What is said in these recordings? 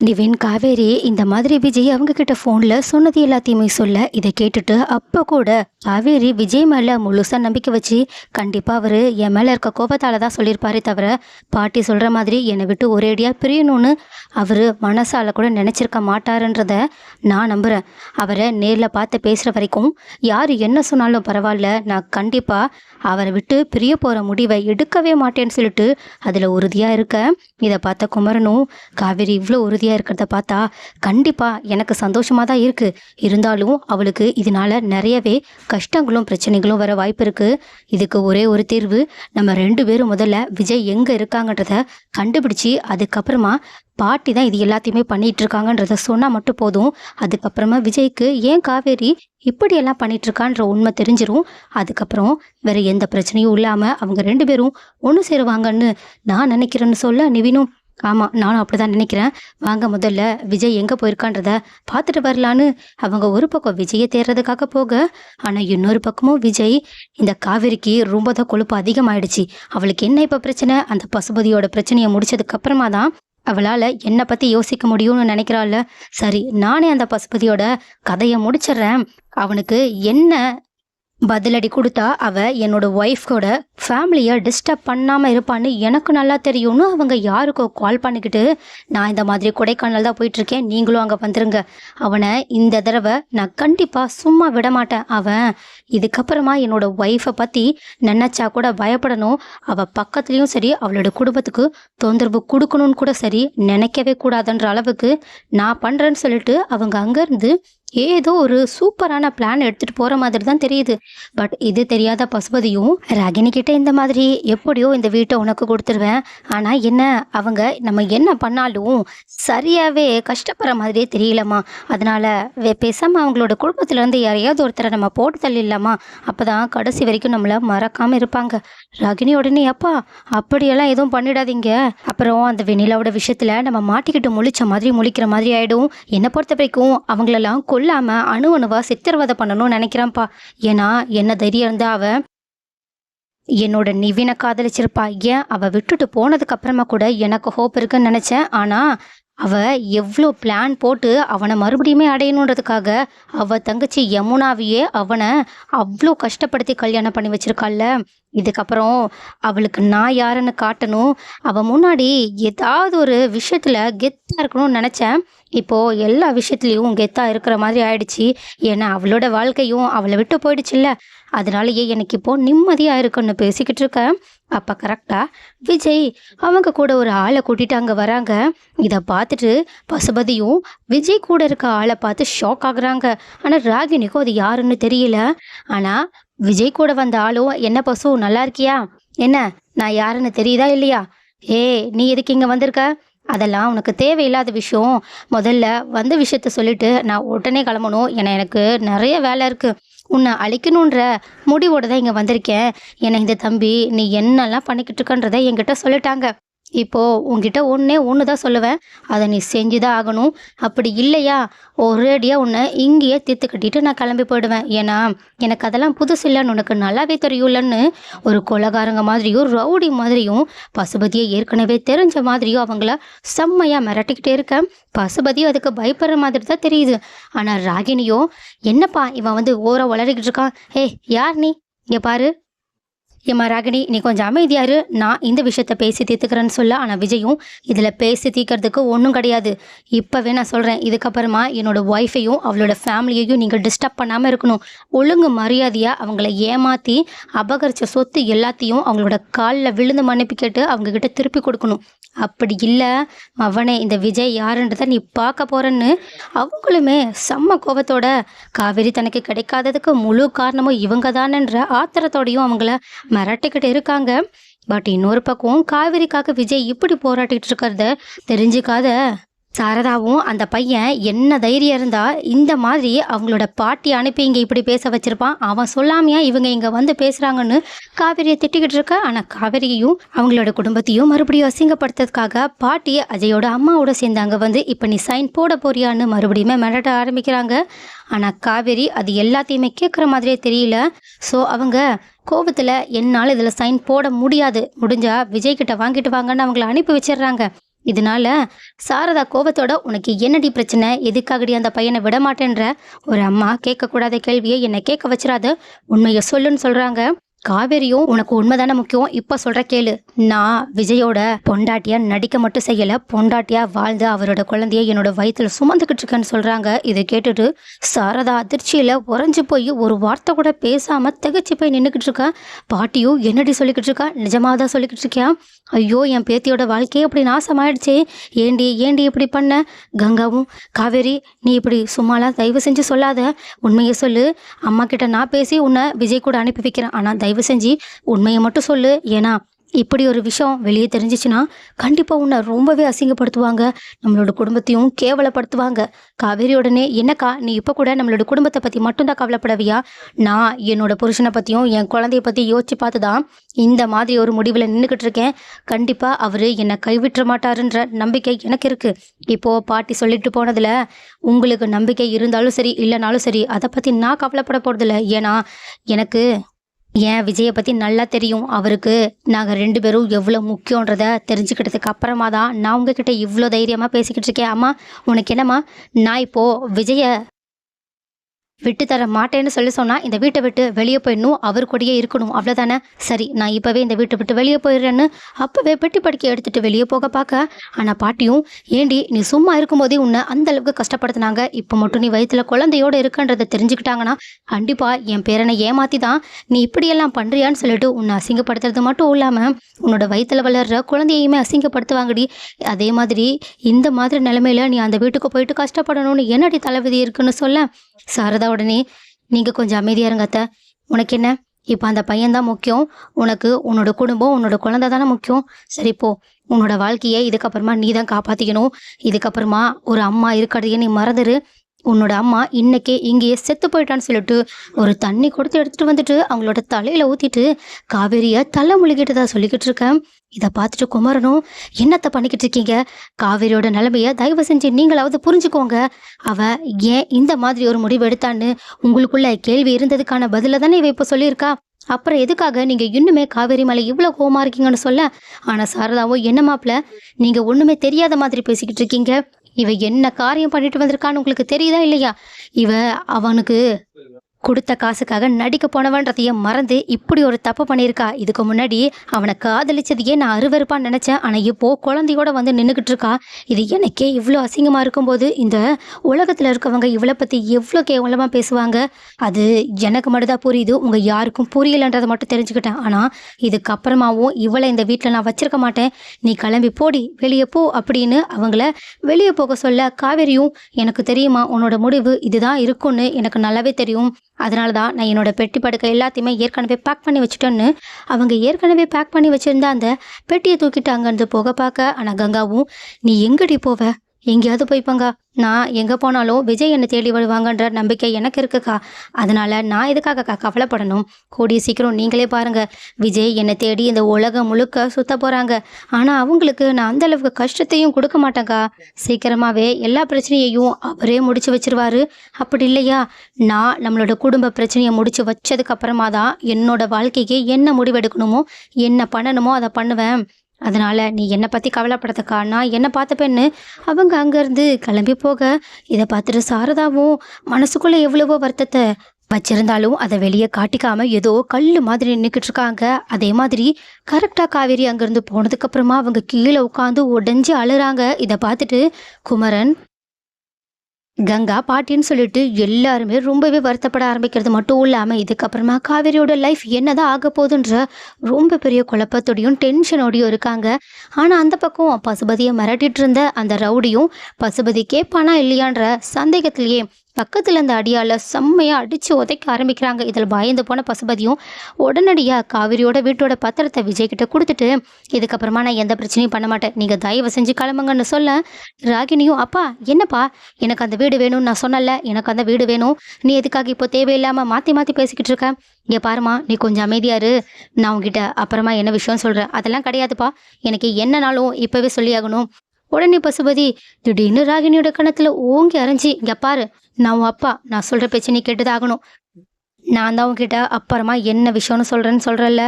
நிவின் காவேரி இந்த மாதிரி விஜய் அவங்க கிட்ட ஃபோனில் சொன்னது எல்லாத்தையுமே சொல்ல இதை கேட்டுட்டு அப்போ கூட காவேரி விஜய் மேலே முழுசாக நம்பிக்கை வச்சு கண்டிப்பாக அவர் என் மேலே இருக்க கோபத்தால் தான் சொல்லியிருப்பாரே தவிர பாட்டி சொல்கிற மாதிரி என்னை விட்டு ஒரேடியாக பிரியணும்னு அவர் மனசால கூட நினச்சிருக்க மாட்டாருன்றத நான் நம்புகிறேன் அவரை நேரில் பார்த்து பேசுகிற வரைக்கும் யார் என்ன சொன்னாலும் பரவாயில்ல நான் கண்டிப்பாக அவரை விட்டு பிரிய போகிற முடிவை எடுக்கவே மாட்டேன்னு சொல்லிட்டு அதில் உறுதியாக இருக்க இதை பார்த்த குமரனும் காவேரி இவ்வளோ உறுதியாக இருக்கிறத பார்த்தா கண்டிப்பாக எனக்கு சந்தோஷமாக தான் இருக்குது இருந்தாலும் அவளுக்கு இதனால நிறையவே கஷ்டங்களும் பிரச்சனைகளும் வர வாய்ப்பு இருக்குது இதுக்கு ஒரே ஒரு தீர்வு நம்ம ரெண்டு பேரும் முதல்ல விஜய் எங்கே இருக்காங்கன்றத கண்டுபிடிச்சி அதுக்கப்புறமா பாட்டி தான் இது எல்லாத்தையுமே பண்ணிட்டு இருக்காங்கன்றத சொன்னால் மட்டும் போதும். அதுக்கப்புறமா விஜய்க்கு ஏன் காவேரி இப்படியெல்லாம் பண்ணிட்டு இருக்கான்ற உண்மை தெரிஞ்சிடும் அதுக்கப்புறம் வேற எந்த பிரச்சனையும் இல்லாமல் அவங்க ரெண்டு பேரும் ஒன்று சேருவாங்கன்னு நான் நினைக்கிறேன்னு சொல்ல நிவினும் ஆமாம் நானும் அப்படி தான் நினைக்கிறேன். வாங்க முதல்ல விஜய் எங்கே போயிருக்கான்றத பார்த்துட்டு வரலான்னு. அவங்க ஒரு பக்கம் விஜயை தேடுறதுக்காக போக ஆனால் இன்னொரு பக்கமும் விஜய் இந்த காவேரிக்கு ரொம்ப தான் கொழுப்பு அதிகமாயிடுச்சு. அவளுக்கு என்ன இப்போ பிரச்சனை? அந்த பசுபதியோட பிரச்சனையை முடிச்சதுக்கப்புறமா தான் அவளால் என்னை பற்றி யோசிக்க முடியும்னு நினைக்கிறாள்ல. சரி நானே அந்த பசுபதியோட கதையை முடிச்சிடுறேன். அவனுக்கு என்ன பதிலடி கொடுத்தா அவ என்னோட ஒய்ஃபோட ஃபேமிலியை டிஸ்டர்ப் பண்ணாமல் இருப்பான்னு எனக்கு நல்லா தெரியும்னு அவங்க யாருக்கோ கால் பண்ணிக்கிட்டு நான் இந்த மாதிரி கொடைக்கானல் தான் போயிட்டுருக்கேன். நீங்களும் அங்கே வந்துருங்க. அவனை இந்த தடவை நான் கண்டிப்பாக சும்மா விட மாட்டேன் அவன். இதுக்கப்புறமா என்னோட ஒய்ஃபை பற்றி நினச்சா கூட பயப்படணும். அவள் பக்கத்துலேயும் சரி அவளோட குடும்பத்துக்கு தொந்தரவு கொடுக்கணும்னு கூட சரி நினைக்கவே கூடாதுன்ற அளவுக்கு நான் பண்ணுறேன்னு சொல்லிட்டு அவங்க அங்கேருந்து ஏதோ ஒரு சூப்பரான பிளான் எடுத்துட்டு போற மாதிரி தான் தெரியுது. பட் இது தெரியாத பசுபதியும் ரகினி கிட்ட இந்த மாதிரி எப்படியோ இந்த வீட்டை உனக்கு கொடுத்துருவேன். ஆனா என்ன அவங்க நம்ம என்ன பண்ணாலும் சரியாவே கஷ்டப்படுற மாதிரியே தெரியலம்மா. அதனால வே- பேசாம அவங்களோட குடும்பத்துல இருந்து யாரையாவது ஒருத்தரை நம்ம போட்டு தள்ளிடலாமா? அப்பதான் கடைசி வரைக்கும் நம்மள மறக்காம இருப்பாங்க. ரகினி உடனே அப்பா அப்படியெல்லாம் எதுவும் பண்ணிடாதீங்க. அப்புறம் அந்த வெண்ணிலாவோட விஷயத்துல நம்ம மாட்டிக்கிட்டு முழிச்ச மாதிரி முழிக்கிற மாதிரி ஆயிடும். என்னை பொறுத்த வரைக்கும் அவங்களெல்லாம் கொல்லாமல் அணு அணுவா சித்திரவதை பண்ணணும்னு நினைக்கிறான்ப்பா. ஏன்னா என்ன தைரியம் இருந்தால் அவன் என்னோட நிவினை காதலிச்சிருப்பா. ஏன்? அவள் விட்டுட்டு போனதுக்கு அப்புறமா கூட எனக்கு ஹோப் இருக்குன்னு நினச்சேன். ஆனால் அவள் எவ்வளோ பிளான் போட்டு அவனை மறுபடியுமே அடையணுன்றதுக்காக அவள் தங்கச்சி யமுனாவையே அவனை அவ்வளோ கஷ்டப்படுத்தி கல்யாணம் பண்ணி வச்சிருக்காள்ல. இதுக்கப்புறம் அவளுக்கு நான் யாருன்னு காட்டணும். அவள் முன்னாடி ஏதாவது ஒரு விஷயத்தில் கெத்தாக இருக்கணும்னு நினச்சேன். இப்போ எல்லா விஷயத்துலேயும் கெத்தாக இருக்கிற மாதிரி ஆயிடுச்சு. ஏன்னா அவளோட வாழ்க்கையும் அவளை விட்டு போயிடுச்சுல்ல. அதனாலயே எனக்கு இப்போது நிம்மதியாக இருக்குன்னு பேசிக்கிட்டு இருக்கேன். அப்போ கரெக்டாக விஜய் அவங்க கூட ஒரு ஆளை கூட்டிட்டு அங்கே வராங்க. இதை பார்த்துட்டு பசுபதியும் விஜய் கூட இருக்க ஆளை பார்த்து ஷாக் ஆகுறாங்க. ஆனால் ராகினிக்கும் அது யாருன்னு தெரியல. ஆனால் விஜய் கூட வந்த ஆளும் என்ன பசு நல்லா இருக்கியா? என்ன? நான் யாருன்னு தெரியுதா இல்லையா? ஏய் நீ எதுக்கு இங்கே வந்திருக்க? அதெல்லாம் உனக்கு தேவையில்லாத விஷயம். முதல்ல வந்த விஷயத்த சொல்லிட்டு நான் உடனே கிளம்பணும். ஏன்னா எனக்கு நிறைய வேலை இருக்கு. உன்னை அழிக்கணுன்ற முடிவோடு தான் இங்கே வந்திருக்கேன். ஏன்னா இந்த தம்பி நீ என்னெல்லாம் பண்ணிக்கிட்டு இருக்கன்றதை என்கிட்ட சொல்லிட்டாங்க. இப்போது உன்கிட்ட ஒன்றே ஒன்று தான் சொல்லுவேன். அதை நீ செஞ்சு தான் ஆகணும். அப்படி இல்லையா? ஒரேடியாக உன்னை இங்கேயே தீர்த்து கட்டிட்டு நான் கிளம்பி போயிடுவேன். ஏன்னா எனக்கு அதெல்லாம் புதுசு இல்லைன்னு உனக்கு நல்லாவே தெரியும்லன்னு ஒரு கொலகாரங்க மாதிரியும் ரவுடி மாதிரியும் பசுபதியை ஏற்கனவே தெரிஞ்ச மாதிரியும் அவங்கள செம்மையாக மிரட்டிக்கிட்டே இருக்கேன். பசுபதியும் அதுக்கு பயப்படுற மாதிரி தான் தெரியுது. ஆனால் ராகினியோ என்னப்பா இவன் வந்து ஓர வளரிக்கிட்டு இருக்கான்? ஏய் யார் நீ? இங்கே பாரு. ஏமா ராகினி நீ கொஞ்சம் அமைதியாரு நான் இந்த விஷயத்த பேசி தீர்த்துக்கிறேன்னு சொல்ல ஆனால் விஜயும் இதில் பேசி தீர்க்கறதுக்கு ஒன்றும் கிடையாது. இப்போவே நான் சொல்கிறேன் இதுக்கப்புறமா என்னோட ஒய்ஃபையும் அவளோட ஃபேமிலியையும் நீங்கள் டிஸ்டர்ப் பண்ணாமல் இருக்கணும். ஒழுங்கு மரியாதையாக அவங்கள ஏமாற்றி அபகரித்த சொத்து எல்லாத்தையும் அவங்களோட காலில் விழுந்து மன்னிப்பு கேட்டு அவங்கக்கிட்ட திருப்பி கொடுக்கணும். அப்படி இல்லை அவனே இந்த விஜய் யாருன்றதை நீ பார்க்க போகிறேன்னு அவங்களுமே செம்ம கோபத்தோட காவேரி தனக்கு கிடைக்காததுக்கு முழு காரணமும் இவங்க தானன்ற ஆத்திரத்தோடையும் அவங்கள மிரட்டிக்கிட்டு இருக்காங்க. பட் இன்னொரு பக்கம் காவேரிக்காக விஜய் இப்படி போராட்டிகிட்டு இருக்கிறத தெரிஞ்சுக்காத சாரதாவும் அந்த பையன் என்ன தைரியம் இருந்தால் இந்த மாதிரி அவங்களோட பாட்டி அனுப்பி இங்கே இப்படி பேச வச்சிருப்பான். அவன் சொல்லாமையா இவங்க இங்கே வந்து பேசுகிறாங்கன்னு காவேரியை திட்டிக்கிட்டு இருக்க. ஆனால் காவேரியையும் அவங்களோட குடும்பத்தையும் மறுபடியும் அசிங்கப்படுத்துறதுக்காக பாட்டி அஜயோட அம்மாவோட சேர்ந்து அங்கே வந்து இப்போ நீ சைன் போட போறியான்னு மறுபடியுமே மிரட்ட ஆரம்பிக்கிறாங்க. ஆனால் காவேரி அது எல்லாத்தையுமே கேட்குற மாதிரியே தெரியல. ஸோ அவங்க கோபத்தில் என்னால் இதில் சைன் போட முடியாது. முடிஞ்சால் விஜய்கிட்ட வாங்கிட்டு வாங்கன்னு அவங்கள அனுப்பி வச்சிடுறாங்க. இதனால சாரதா கோபத்தோட உனக்கு என்னடி பிரச்சனை? எதுக்காகடி அந்த பையனை விட மாட்டேன்ற ஒரு அம்மா கேட்கக்கூடாத கேள்வியை என்னை கேட்க வச்சிடாத உண்மையை சொல்லுன்னு சொல்கிறாங்க காவேரியும் உனக்கு உண்மைதானே முக்கியம்? இப்போ சொல்ற கேளு. நான் விஜயோட பொண்டாட்டியா நடிக்க மட்டும் செய்யல. பொண்டாட்டியா வாழ்ந்து அவரோட குழந்தைய என்னோட வயிற்றுல சுமந்துக்கிட்டு இருக்கேன்னு சொல்றாங்க. இதை கேட்டுட்டு சாரதா அதிர்ச்சியில உறைஞ்சு போய் ஒரு வார்த்தை கூட பேசாம திகச்சு போய் நின்றுக்கிட்டு இருக்கேன் பாட்டியும் என்னடி சொல்லிக்கிட்டு இருக்கா? நிஜமாக தான் சொல்லிக்கிட்டு இருக்கியா? ஐயோ என் பேத்தியோட வாழ்க்கையே இப்படி நாசமாயிடுச்சே. ஏண்டி ஏண்டி இப்படி பண்ண? கங்காவும் காவேரி நீ இப்படி சும்மாலாம் தயவு செஞ்சு சொல்லாத. உண்மையை சொல்லு. அம்மா கிட்ட நான் பேசி உன்னை விஜய் கூட அனுப்பி வைக்கிறேன். ஆனால் தயவு செஞ்சு உண்மையை மட்டும் சொல்லு. ஏன்னா இப்படி ஒரு விஷயம் வெளியே தெரிஞ்சிச்சுன்னா கண்டிப்பாக உன்னை ரொம்பவே அசிங்கப்படுத்துவாங்க. நம்மளோட குடும்பத்தையும் கேவலப்படுத்துவாங்க. காவேரி உடனே என்னக்கா நீ இப்போ கூட நம்மளோட குடும்பத்தை பற்றி மட்டும்தான் கவலைப்படவியா? நான் என்னோட புருஷனை பற்றியும் என் குழந்தைய பற்றி யோசிச்சு பார்த்து தான் இந்த மாதிரி ஒரு முடிவில் நின்றுக்கிட்டு இருக்கேன். கண்டிப்பாக அவர் என்னை கைவிட்டுற மாட்டாருன்ற நம்பிக்கை எனக்கு இருக்குது இப்போது பாட்டி சொல்லிட்டு போனதில் உங்களுக்கு நம்பிக்கை இருந்தாலும் சரி இல்லைனாலும் சரி அதை பற்றி நான் கவலைப்பட போகிறதில்ல ஏன்னா எனக்கு ஏன் விஜயை பற்றி நல்லா தெரியும். அவருக்கு நாங்கள் ரெண்டு பேரும் எவ்வளோ முக்கியன்றத தெரிஞ்சுக்கிட்டதுக்கு அப்புறமா தான் நான் உங்ககிட்ட இவ்வளோ தைரியமாக பேசிக்கிட்டு இருக்கேன். அம்மா உனக்கு என்னம்மா? நான் இப்போது விஜயை விட்டு தர மாட்டேன்னு சொல்லி சொன்னால் இந்த வீட்டை விட்டு வெளியே போயிடணும் அவர் கூடயே இருக்கணும். அவ்வளோதானே சரி நான் இப்போவே இந்த வீட்டை விட்டு வெளியே போயிடுறேன்னு அப்போவே பெட்டி படிக்க எடுத்துகிட்டு வெளியே போக பார்க்க. ஆனால் பாட்டியும் ஏண்டி நீ சும்மா இருக்கும்போதே உன்னை அந்த அளவுக்கு கஷ்டப்படுத்தினாங்க. இப்போ மட்டும் நீ வயிற்றுல குழந்தையோட இருக்கன்றதை தெரிஞ்சுக்கிட்டாங்கன்னா கண்டிப்பாக என் பேரனை ஏமாற்றி தான் நீ இப்படியெல்லாம் பண்ணுறியான்னு சொல்லிட்டு உன்னை அசிங்கப்படுத்துறது மட்டும் இல்லாமல் உன்னோட வயிற்றில் வளர்ற குழந்தையுமே அசிங்கப்படுத்துவாங்கடி. அதே மாதிரி இந்த மாதிரி நிலமையில நீ அந்த வீட்டுக்கு போயிட்டு கஷ்டப்படணும்னு என்னடி தளபதி இருக்குன்னு சொல்ல? சாரதா உடனே நீங்கள் கொஞ்சம் அமைதியாக இருங்க அத்தை. உனக்கு என்ன? இப்போ அந்த பையன்தான் முக்கியம். உனக்கு உன்னோட குடும்பம் உன்னோட குழந்தை தானே முக்கியம். சரி போ. உன்னோட வாழ்க்கையை இதுக்கப்புறமா நீ தான் காப்பாற்றிக்கணும் இதுக்கப்புறமா ஒரு அம்மா இருக்கிறதையே நீ மறந்துரு. உன்னோட அம்மா இன்னைக்கே இங்கேயே செத்து போயிட்டான்னு சொல்லிட்டு ஒரு தண்ணி கொடுத்து எடுத்துகிட்டு வந்துட்டு அவங்களோட தலையில் ஊற்றிட்டு காவேரியை தலை முழுகிட்டதா சொல்லிக்கிட்டு இருக்கேன். இதை பார்த்துட்டு குமரனும் என்னத்தை பண்ணிக்கிட்டு இருக்கீங்க? காவேரியோட நிலைமைய தயவு செஞ்சு நீங்களாவது புரிஞ்சுக்கோங்க. அவ ஏன் இந்த மாதிரி ஒரு முடிவு எடுத்தான்னு உங்களுக்குள்ள கேள்வி இருந்ததுக்கான பதில தானே இவ இப்போ சொல்லியிருக்கா? அப்புறம் எதுக்காக நீங்க இன்னுமே காவேரி மேலே இவ்வளோ கோமா இருக்கீங்கன்னு சொல்ல? ஆனா சாரதாவோ என்ன மாப்பிள நீங்க ஒண்ணுமே தெரியாத மாதிரி பேசிக்கிட்டு இருக்கீங்க. இவ என்ன காரியம் பண்ணிட்டு வந்திருக்கான்னு உங்களுக்கு தெரியுதா இல்லையா? இவ அவனுக்கு கொடுத்த காசுக்காக நடிக்க போனவன்றதையே மறந்து இப்படி ஒரு தப்பு பண்ணியிருக்கா? இதுக்கு முன்னாடி அவனை காதலிச்சதையே நான் அருவறுப்பாக நினச்சேன். ஆனால் இப்போ குழந்தையோட வந்து நின்றுக்கிட்டு இருக்கா. இது எனக்கே இவ்வளோ அசிங்கமாக இருக்கும்போது இந்த உலகத்தில் இருக்கவங்க இவளை பற்றி எவ்வளோ கேவலமாக பேசுவாங்க? அது எனக்கு மட்டும்தான் புரியுது. உங்கள் யாருக்கும் புரியலன்றதை மட்டும் தெரிஞ்சுக்கிட்டேன். ஆனால் இதுக்கப்புறமாவும் இவளை இந்த வீட்டில் நான் வச்சிருக்க மாட்டேன். நீ கிளம்பி போடி வெளியே போ அப்படின்னு அவங்கள வெளியே போக சொல்ல காவேரியும் எனக்கு தெரியுமா உன்னோட முடிவு இதுதான் இருக்கும்னு எனக்கு நல்லாவே தெரியும். அதனால தான் நான் என்னோட பெட்டி படுக்கை எல்லாத்தையுமே ஏற்கனவே பேக் பண்ணி வச்சுட்டேன்னு அவங்க ஏற்கனவே பேக் பண்ணி வச்சுருந்த அந்த பெட்டியை தூக்கிட்டு அங்கேருந்து போக பார்க்க. ஆனால் கங்காவும் நீ எங்கடி போவ? எங்கேயாவது போய்ப்பாங்க நான் எங்கே போனாலும் விஜய் என்னை தேடி வருவாங்கன்ற நம்பிக்கை எனக்கு இருக்குக்கா. அதனால நான் எதுக்காகக்கா கவலைப்படணும்? கூடிய சீக்கிரம் நீங்களே பாருங்க. விஜய் என்னை தேடி இந்த உலகம் முழுக்க சுத்த போகிறாங்க ஆனால் அவங்களுக்கு நான் அந்த அளவுக்கு கஷ்டத்தையும் கொடுக்க மாட்டேங்க்கா சீக்கிரமாகவே எல்லா பிரச்சனையையும் அவரே முடிச்சு வச்சிருவாரு. அப்படி இல்லையா? நான் நம்மளோட குடும்ப பிரச்சனையை முடிச்சு வச்சதுக்கு அப்புறமா தான் என்னோட வாழ்க்கைக்கு என்ன முடிவெடுக்கணுமோ என்ன பண்ணணுமோ அதை பண்ணுவேன். அதனால் நீ என்னை பற்றி கவலைப்படத்தக்கா நான் என்ன பார்த்துப்பேன்னு அவங்க அங்கேருந்து கிளம்பி போக. இதை பார்த்துட்டு சாரதாவும் மனசுக்குள்ளே எவ்வளவோ வருத்தத்தை வச்சிருந்தாலும் அதை வெளியே காட்டிக்காமல் ஏதோ கல் மாதிரி நின்றுக்கிட்டு இருக்காங்க. அதே மாதிரி கரெக்டாக காவேரி அங்கேருந்து போனதுக்கப்புறமா அவங்க கீழே உட்காந்து உடஞ்சி அழுறாங்க. இதை பார்த்துட்டு குமரன் கங்கா பாட்டின்னு சொல்லிட்டு எல்லாருமே ரொம்பவே வருத்தப்பட ஆரம்பிக்கிறது மட்டும் இல்லாமல் இதுக்கப்புறமா காவேரியோட லைஃப் என்னதான் ஆக போகுதுன்ற ரொம்ப பெரிய குழப்பத்தோடையும் டென்ஷனோடையும் இருக்காங்க. ஆனால் அந்த பக்கம் பசுபதியை மிரட்டிட்டு இருந்த அந்த ரவுடியும் பசுபதி கேட்பானா இல்லையான்ற சந்தேகத்திலேயே பக்கத்தில் அந்த அடியால் செம்மையாக அடித்து உதைக்க ஆரம்பிக்கிறாங்க. இதில் பயந்து போன பசுபதியும் உடனடியாக காவிரியோட வீட்டோட பத்திரத்தை விஜய்கிட்ட கொடுத்துட்டு இதுக்கப்புறமா நான் எந்த பிரச்சனையும் பண்ண மாட்டேன். நீங்கள் தயவு செஞ்சு கிளம்புங்கன்னு சொல்ல ராகினியும் அப்பா என்னப்பா? எனக்கு அந்த வீடு வேணும்னு நான் சொன்னல எனக்கு அந்த வீடு வேணும். நீ எதுக்காக இப்போ தேவையில்லாமல் மாற்றி மாற்றி பேசிக்கிட்டு இருக்க? இங்கே பாருமா நீ கொஞ்சம் அமைதியா நான் உங்ககிட்ட அப்புறமா என்ன விஷயம் சொல்கிறேன் அதெல்லாம் கிடையாதுப்பா. எனக்கு என்னனாலும் இப்போவே சொல்லியாகணும். உடனே பசுபதி திடீர்னு ராகினியோட கணத்தில் ஓங்கி அரைஞ்சி இங்கே பாரு நான் உன் அப்பா. நான் சொல்கிற பேச்சு நீ கேட்டுதாகணும். நான் தான் உன்கிட்ட அப்புறமா என்ன விஷயம்னு சொல்கிறேன்னு சொல்கிறல்ல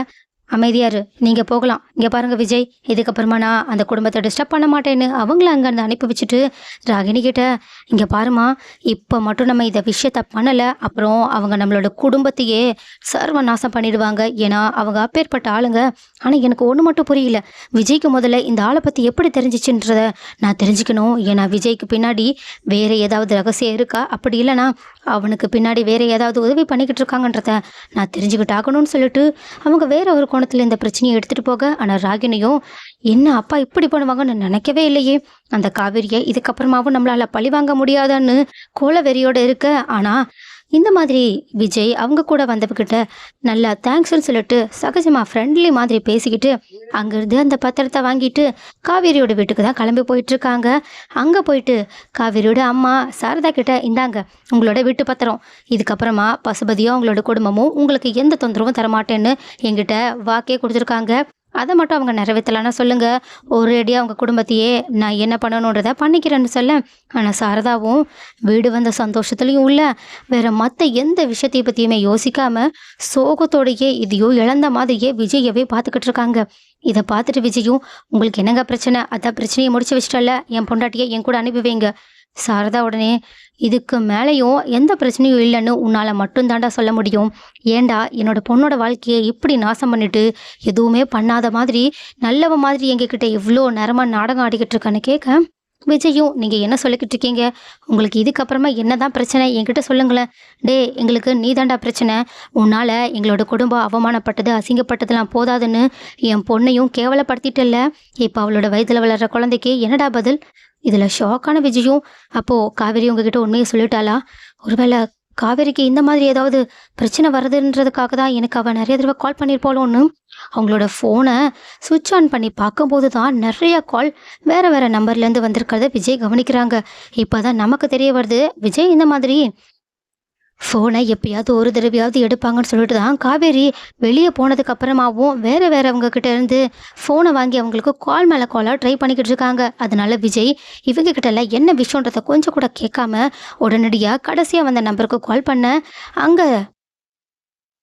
அமைதியாரு நீங்கள் போகலாம். இங்கே பாருங்க விஜய். இதுக்கப்புறமா நான் அந்த குடும்பத்தை டிஸ்டர்ப் பண்ண மாட்டேன்னு அவங்கள அங்கேருந்து அனுப்பி வச்சுட்டு ராகினி கிட்ட இங்கே பாருமா இப்போ மட்டும் நம்ம இதை விஷயத்த பண்ணலை. அப்புறம் அவங்க நம்மளோட குடும்பத்தையே சர்வநாசம் பண்ணிடுவாங்க. ஏன்னா அவங்க அப்பேற்பட்ட ஆளுங்க. ஆனால் எனக்கு ஒன்று மட்டும் புரியல. விஜய்க்கு முதல்ல இந்த ஆளை பற்றி எப்படி தெரிஞ்சிச்சுன்றத நான் தெரிஞ்சுக்கணும். ஏன்னா விஜய்க்கு பின்னாடி வேற ஏதாவது ரகசியம் இருக்கா? அப்படி இல்லைனா அவனுக்கு பின்னாடி வேற ஏதாவது உதவி பண்ணிக்கிட்டு இருக்காங்கன்றத நான் தெரிஞ்சுக்கிட்டாகணும்னு சொல்லிட்டு அவங்க வேற ஒரு கோணத்தில் இந்த பிரச்சனையை எடுத்துகிட்டு போக. ஆனால் ராகினியும் என்ன அப்பா இப்படி பண்ணுவாங்கன்னு நினைக்கவே இல்லையே. அந்த காவிரியை இதுக்கப்புறமாவும் நம்மளால பழி வாங்க முடியாதான்னு கோலவெறியோட இருக்க. ஆனால் இந்த மாதிரி விஜய் அவங்க கூட வந்தவங்கிட்ட நல்லா தேங்க்ஸ்னு சொல்லிட்டு சகஜமாக ஃப்ரெண்ட்லி மாதிரி பேசிக்கிட்டு அங்கேருந்து அந்த பத்திரத்தை வாங்கிட்டு காவேரியோட வீட்டுக்கு தான் கிளம்பி போயிட்டுருக்காங்க. அங்கே போயிட்டு காவேரியோட அம்மா சாரதா கிட்ட இந்தாங்க உங்களோட வீட்டு பத்திரம். இதுக்கப்புறமா பசுபதியும் அவங்களோட குடும்பமும் உங்களுக்கு எந்த தொந்தரவும் தரமாட்டேன்னு என்கிட்ட வாக்கே கொடுத்துருக்காங்க. அதை மட்டும் அவங்க நிறைவேற்றலான்னா சொல்லுங்கள் ஒரேடியாக அவங்க குடும்பத்தையே நான் என்ன பண்ணணுன்றதை பண்ணிக்கிறேன்னு சொல்ல. ஆனால் சாரதாவும் வீடு வந்த சந்தோஷத்துலேயும் உள்ள வேறு மற்ற எந்த விஷயத்தை பற்றியுமே யோசிக்காமல் சோகத்தோடையே இதையோ இழந்த மாதிரியே விஜயவே பார்த்துக்கிட்டு இருக்காங்க. இதை பார்த்துட்டு விஜயும் உங்களுக்கு என்னங்க பிரச்சனை? அதான் பிரச்சனையை முடிச்சு வச்சிட்டல என் பொண்டாட்டியை என் கூட அனுப்பி வைங்க சாரதா உடனே இதுக்கு மேலேயும் எந்த பிரச்சனையும் இல்லைன்னு உன்னால் மட்டும்தாண்டா சொல்ல முடியும். ஏண்டா என்னோட பொண்ணோட வாழ்க்கையை இப்படி நாசம் பண்ணிட்டு எதுவுமே பண்ணாத மாதிரி நல்லவ மாதிரி எங்ககிட்ட இவ்வளோ நேரமாக நாடகம் ஆடிக்கிட்டு இருக்கான்னு கேட்க விஜயும் நீங்கள் என்ன சொல்லிக்கிட்டு இருக்கீங்க? உங்களுக்கு இதுக்கப்புறமா என்னதான் பிரச்சனை? என்கிட்ட சொல்லுங்களேன். டே எங்களுக்கு நீதாண்டா பிரச்சனை. உன்னால் எங்களோட குடும்பம் அவமானப்பட்டது அசிங்கப்பட்டதுலாம் போதாதுன்னு என் பொண்ணையும் கேவலப்படுத்திட்டல்ல. இப்போ அவளோட வயதில் வளர்கிற குழந்தைக்கு என்னடா பதில்? இதில் ஷாக்கான விஜயும் அப்போது காவேரி உங்ககிட்ட உண்மையை சொல்லிட்டாளா? ஒருவேளை காவேரிக்கு இந்த மாதிரி ஏதாவது பிரச்சனை வருதுன்றதுக்காக தான் எனக்கு அவள் நிறைய தடவை கால் பண்ணியிருப்பாளோன்னு அவங்களோட ஃபோனை சுவிட்ச் ஆன் பண்ணி பார்க்கும்போது தான் நிறைய கால் வேறு வேறு நம்பர்லேருந்து வந்திருக்கிறத விஜய் கவனிக்கிறாங்க. இப்போ தான் நமக்கு தெரிய வருது விஜய் இந்த மாதிரி ஃபோனை எப்பயாவது ஒரு தடவையாவது எடுப்பாங்கன்னு சொல்லிட்டு தான் காவேரி வெளியே போனதுக்கு அப்புறமாவும் வேற வேறவங்க கிட்ட இருந்து ஃபோனை வாங்கி அவங்களுக்கு கால் மேலே காலாக ட்ரை பண்ணிக்கிட்டு இருக்காங்க. அதனால விஜய் இவங்க கிட்டலாம் எல்லாம் என்ன விஷயன்றத கொஞ்சம் கூட கேட்காம உடனடியாக கடைசியாக வந்த நம்பருக்கு கால் பண்ண அங்கே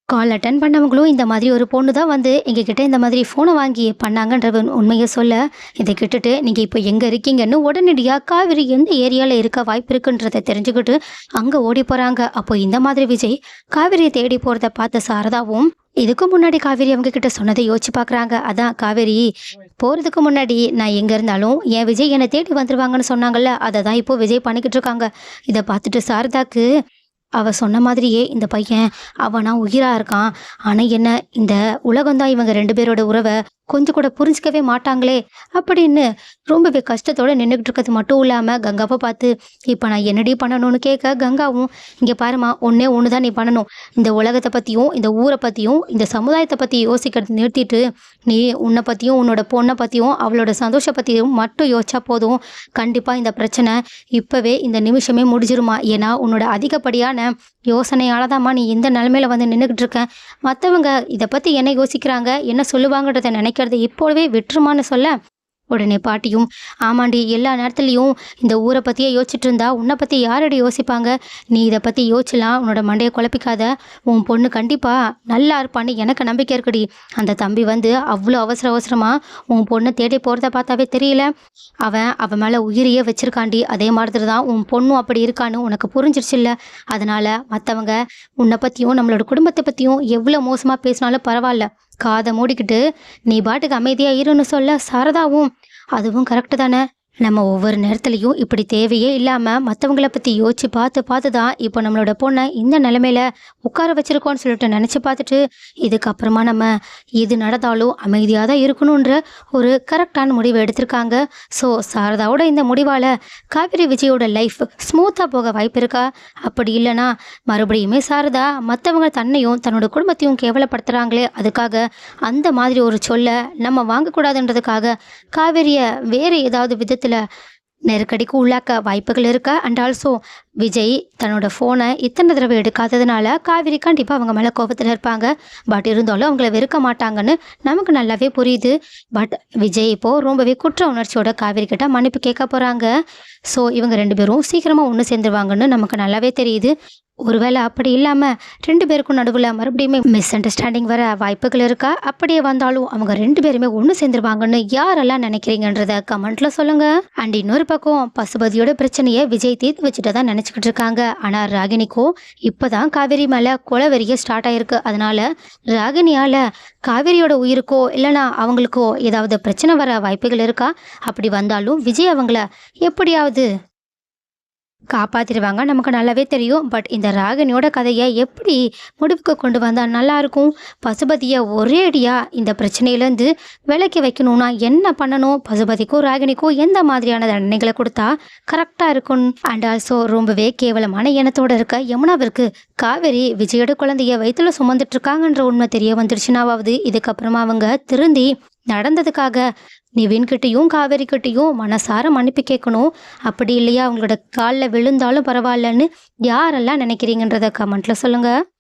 கால் அட்டன் பண்ணவங்களும் இந்த மாதிரி ஒரு பொண்ணு தான் வந்து எங்ககிட்ட இந்த மாதிரி ஃபோனை வாங்கி பண்ணாங்கன்ற உண்மையை சொல்ல இதை கேட்டுட்டு நீங்கள் இப்போ எங்கே இருக்கீங்கன்னு உடனடியாக காவிரி எந்த ஏரியாவில் இருக்க வாய்ப்பு இருக்குன்றதை தெரிஞ்சுக்கிட்டு அங்கே ஓடி போகிறாங்க அப்போ இந்த மாதிரி விஜய் காவிரியை தேடி போகிறத பார்த்த சாரதாவும் இதுக்கு முன்னாடி காவேரி அவங்க கிட்ட சொன்னதை யோசிச்சு பார்க்குறாங்க. அதான் காவேரி போகிறதுக்கு முன்னாடி நான் எங்கே இருந்தாலும் என் விஜய் என்னை தேடி வந்துருவாங்கன்னு சொன்னாங்கல்ல அதை தான் இப்போ விஜய் பண்ணிக்கிட்டு இருக்காங்க. இதை பார்த்துட்டு சாரதாக்கு அவள் சொன்ன மாதிரியே இந்த பையன் அவனா உயிராக இருக்கான். ஆனால் என்ன இந்த உலகம்தான் இவங்க ரெண்டு பேரோட உறவை கொஞ்சம் கூட புரிஞ்சுக்கவே மாட்டாங்களே அப்படின்னு ரொம்பவே கஷ்டத்தோட நின்றுக்கிட்டு இருக்கிறது மட்டும் இல்லாமல் கங்காவை பார்த்து இப்போ நான் என்னடி பண்ணணும்னு கேட்க கங்காவும் இங்கே பாருமா ஒன்றே ஒன்று தான் நீ பண்ணணும். இந்த உலகத்தை பற்றியும் இந்த ஊரை பற்றியும் இந்த சமுதாயத்தை பற்றி யோசிக்கிறது நிறுத்திட்டு நீ உன்னை பற்றியும் உன்னோட பொண்ணை பற்றியும் அவளோட சந்தோஷ பற்றியும் மட்டும் யோசிச்சா போதும். கண்டிப்பாக இந்த பிரச்சனை இப்போவே இந்த நிமிஷமே முடிஞ்சிருமா? ஏன்னா உன்னோட அதிகப்படியான யோசனையால் தான்மா நீ இந்த நிலமையில வந்து நின்றுக்கிட்டு இருக்க. மற்றவங்க இதை பற்றி என்ன யோசிக்கிறாங்க என்ன சொல்லுவாங்கன்றதை நினைக்கிறத இப்போவே விட்டுருமான்னு சொல்ல உடனே பாட்டியும் ஆமாண்டி எல்லா நேரத்துலையும் இந்த ஊரை பற்றியே யோசிச்சுட்டு இருந்தா உன்னை பற்றி யாரடி யோசிப்பாங்க? நீ இதை பற்றி யோசிச்சலாம் உன்னோட மண்டையை குழப்பிக்காத. உன் பொண்ணு கண்டிப்பாக நல்லா இருப்பான்னு எனக்கு நம்பிக்கை இருக்குடி. அந்த தம்பி வந்து அவ்வளோ அவசர அவசரமாக உன் பொண்ணை தேடி போகிறத பார்த்தாவே தெரியல. அவன் அவன் மேலே உயிரையே வச்சிருக்காண்டி. அதே மாதிரி தான் உன் பொண்ணும் அப்படி இருக்கான்னு உனக்கு புரிஞ்சிருச்சுல்ல. அதனால் மற்றவங்க உன்னை பற்றியும் நம்மளோட குடும்பத்தை பற்றியும் எவ்வளோ மோசமாக பேசினாலும் பரவாயில்ல. காதை மூடிக்கிட்டு நீ பாட்டுக்கு அமைதியாக இருன்னு சொல்ல சாரதாவும் அதுவும் கரெக்டு தானே? நம்ம ஒவ்வொரு நேரத்துலையும் இப்படி தேவையே இல்லாமல் மற்றவங்கள பற்றி யோசிச்சு பார்த்து பார்த்து தான் இப்போ நம்மளோட பொண்ணை இந்த நிலமையில உட்கார வச்சுருக்கோன்னு சொல்லிட்டு நினச்சி பார்த்துட்டு இதுக்கப்புறமா நம்ம எது நடந்தாலும் அமைதியாக தான் இருக்கணுன்ற ஒரு கரெக்டான முடிவை எடுத்திருக்காங்க. ஸோ சாரதாவோட இந்த முடிவால் காவிரி விஜயோட லைஃப் ஸ்மூத்தாக போக வாய்ப்பு இருக்கா? அப்படி இல்லைன்னா மறுபடியுமே சாரதா மற்றவங்க தன்னையும் தன்னோட குடும்பத்தையும் கேவலப்படுத்துகிறாங்களே அதுக்காக அந்த மாதிரி ஒரு சொல்ல நம்ம வாங்கக்கூடாதுன்றதுக்காக காவேரியை வேறு ஏதாவது விதத்தில் நெருக்கடிக்கு உள்ளாக்க வாய்ப்புகள் இருக்கா? அண்ட் ஆல்சோ விஜய் தன்னோட ஃபோனை இத்தனை தடவை எடுக்காததுனால காவிரி கண்டிப்பாக அவங்க மேலே கோபத்தில் இருப்பாங்க. பட் இருந்தாலும் அவங்கள வெறுக்க மாட்டாங்கன்னு நமக்கு நல்லாவே புரியுது. பட் விஜய் இப்போது ரொம்பவே குற்ற உணர்ச்சியோட காவிரிக்கிட்ட கிட்ட மன்னிப்பு கேட்க போகிறாங்க ஸோ இவங்க ரெண்டு பேரும் சீக்கிரமாக ஒன்று சேர்ந்துருவாங்கன்னு நமக்கு நல்லாவே தெரியுது. ஒருவேளை அப்படி இல்லாமல் ரெண்டு பேருக்கும் நடுவில் மறுபடியுமே மிஸ் அண்டர்ஸ்டாண்டிங் வர வாய்ப்புகள் இருக்கா? அப்படியே வந்தாலும் அவங்க ரெண்டு பேருமே ஒன்று சேர்ந்துருவாங்கன்னு யாரெல்லாம் நினைக்கிறீங்கன்றத கமெண்ட்ல சொல்லுங்க. அண்ட் இன்னொரு பக்கம் பசுபதியோட பிரச்சனையை விஜய் தீர்த்து வச்சுட்டு தான் நினச்சிக்கிட்டு இருக்காங்க. ஆனால் ராகினிக்கும் இப்போதான் காவேரி மேலே கொலவெறிய ஸ்டார்ட் ஆயிருக்கு. அதனால ராகினியால் காவேரியோட உயிருக்கோ இல்லைனா அவங்களுக்கோ ஏதாவது பிரச்சனை வர வாய்ப்புகள் இருக்கா? அப்படி வந்தாலும் விஜய் அவங்கள எப்படியாவது காப்பாற்றிடுவாங்க நமக்கு நல்லாவே தெரியும். பட் இந்த ராகினியோட கதையை எப்படி முடிவுக்கு கொண்டு வந்தால் நல்லாயிருக்கும் பசுபதியை ஒரே அடியாக இந்த பிரச்சனையிலேருந்து விலக்கி வைக்கணும்னா என்ன பண்ணணும்? பசுபதிக்கும் ராகினிக்கும் எந்த மாதிரியான தண்டனைகளை கொடுத்தா கரெக்டாக இருக்கும்? அண்ட் ஆல்சோ ரொம்பவே கேவலமான எண்ணத்தோடு இருக்க யமுனாவிற்கு காவேரி விஜயோட குழந்தைய வயிற்றுல சுமந்துட்டு இருக்காங்கன்ற உண்மை தெரிய வந்துருச்சுனாவது இதுக்கப்புறமா அவங்க திருந்தி நடந்ததுக்காக நிவின்கிட்டையும் காவேரிக்கிட்டையும் மனசார மன்னிப்பு கேட்கணும். அப்படி இல்லையா? அவங்களோட காலில் விழுந்தாலும் பரவாயில்லன்னு யாரெல்லாம் நினைக்கிறீங்கன்றத கமெண்ட்டில் சொல்லுங்கள்